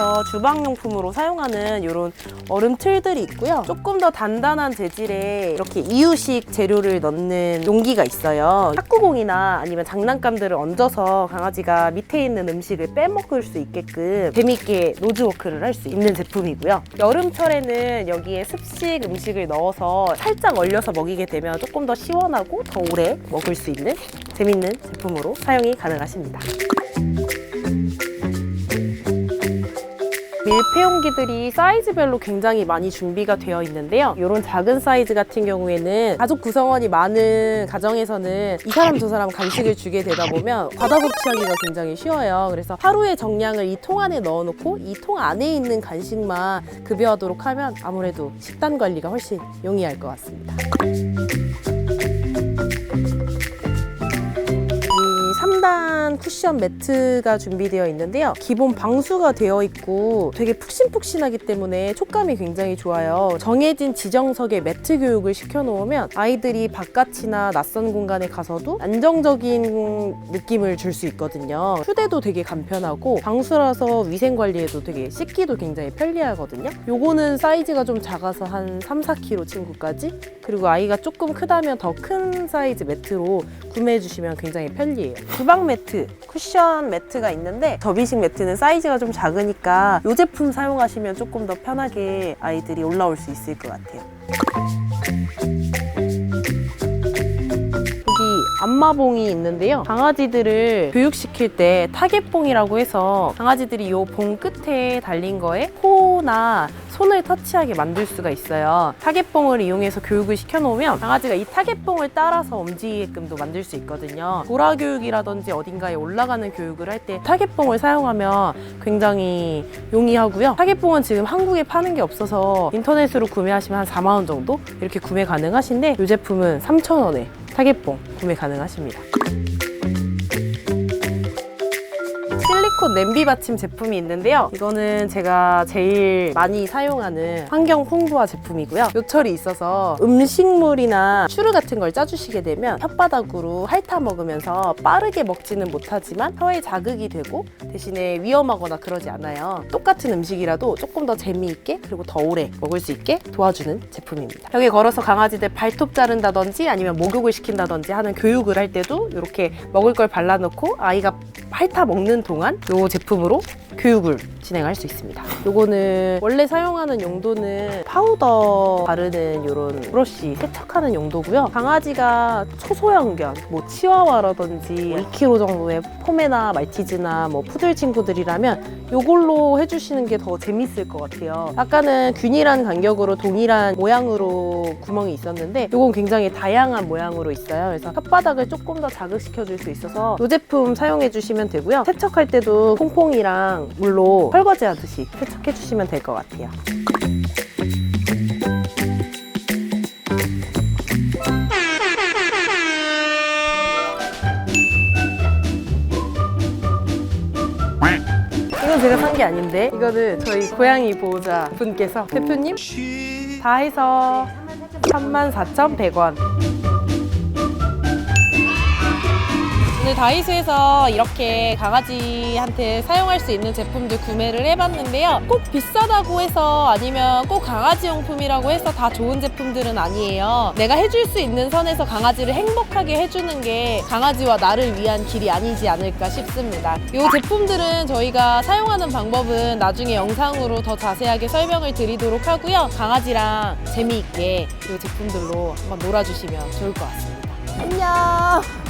중에서 주방용품으로 사용하는 이런 얼음 틀들이 있고요. 조금 더 단단한 재질의 이렇게 이유식 재료를 넣는 용기가 있어요. 탁구공이나 아니면 장난감들을 얹어서 강아지가 밑에 있는 음식을 빼먹을 수 있게끔 재밌게 노즈워크를 할 수 있는 제품이고요. 여름철에는 여기에 습식 음식을 넣어서 살짝 얼려서 먹이게 되면 조금 더 시원하고 더 오래 먹을 수 있는 재밌는 제품으로 사용이 가능하십니다. 밀폐용기들이 사이즈별로 굉장히 많이 준비가 되어 있는데요. 이런 작은 사이즈 같은 경우에는 가족 구성원이 많은 가정에서는 이 사람 저 사람 간식을 주게 되다 보면 과다 섭취하기가 굉장히 쉬워요. 그래서 하루의 정량을 이 통 안에 넣어놓고 이 통 안에 있는 간식만 급여하도록 하면 아무래도 식단 관리가 훨씬 용이할 것 같습니다. 쿠션 매트가 준비되어 있는데요. 기본 방수가 되어 있고 되게 푹신푹신하기 때문에 촉감이 굉장히 좋아요. 정해진 지정석에 매트 교육을 시켜놓으면 아이들이 바깥이나 낯선 공간에 가서도 안정적인 느낌을 줄 수 있거든요. 휴대도 되게 간편하고 방수라서 위생 관리에도 되게 씻기도 굉장히 편리하거든요. 요거는 사이즈가 좀 작아서 한 3, 4kg 친구까지 그리고 아이가 조금 크다면 더 큰 사이즈 매트로 구매해 주시면 굉장히 편리해요. 주방 매트, 쿠션 매트가 있는데 접이식 매트는 사이즈가 좀 작으니까 이 제품 사용하시면 조금 더 편하게 아이들이 올라올 수 있을 것 같아요. 안마봉이 있는데요. 강아지들을 교육시킬 때 타겟봉이라고 해서 강아지들이 이 봉 끝에 달린 거에 코나 손을 터치하게 만들 수가 있어요. 타겟봉을 이용해서 교육을 시켜놓으면 강아지가 이 타겟봉을 따라서 움직이게끔도 만들 수 있거든요. 보라 교육이라든지 어딘가에 올라가는 교육을 할 때 타겟봉을 사용하면 굉장히 용이하고요. 타겟봉은 지금 한국에 파는 게 없어서 인터넷으로 구매하시면 한 4만 원 정도 이렇게 구매 가능하신데 이 제품은 3,000원에 타겟봉 구매 가능하십니다. 실리콘 냄비 받침 제품이 있는데요. 이거는 제가 제일 많이 사용하는 환경 홍보화 제품이고요. 요철이 있어서 음식물이나 추루 같은 걸 짜주시게 되면 혓바닥으로 핥아 먹으면서 빠르게 먹지는 못하지만 혀에 자극이 되고 대신에 위험하거나 그러지 않아요. 똑같은 음식이라도 조금 더 재미있게 그리고 더 오래 먹을 수 있게 도와주는 제품입니다. 여기 걸어서 강아지들 발톱 자른다든지 아니면 목욕을 시킨다든지 하는 교육을 할 때도 이렇게 먹을 걸 발라놓고 아이가 핥아 먹는 동안 이 제품으로 교육을 진행할 수 있습니다. 요거는 원래 사용하는 용도는 파우더 바르는 이런 브러쉬 세척하는 용도고요. 강아지가 초소형견, 뭐 치와와라든지 2kg 정도의 포메나 말티즈나 뭐 푸들 친구들이라면 요걸로 해주시는 게 더 재밌을 것 같아요. 아까는 균일한 간격으로 동일한 모양으로 구멍이 있었는데 요건 굉장히 다양한 모양으로 있어요. 그래서 혓바닥을 조금 더 자극시켜 줄 수 있어서 이 제품 사용해 주시면 되고요. 세척할 때도 퐁퐁이랑 물로 설거지 하듯이 세척해 주시면 될 것 같아요. 제가 산 게 아닌데 이거는 저희 고양이 보호자 분께서 대표님 다 해서 34,100원 오늘 다이소에서 이렇게 강아지한테 사용할 수 있는 제품들 구매를 해봤는데요. 꼭 비싸다고 해서 아니면 꼭 강아지 용품이라고 해서 다 좋은 제품들은 아니에요. 내가 해줄 수 있는 선에서 강아지를 행복하게 해주는 게 강아지와 나를 위한 길이 아니지 않을까 싶습니다. 이 제품들은 저희가 사용하는 방법은 나중에 영상으로 더 자세하게 설명을 드리도록 하고요. 강아지랑 재미있게 이 제품들로 한번 놀아주시면 좋을 것 같습니다. 안녕!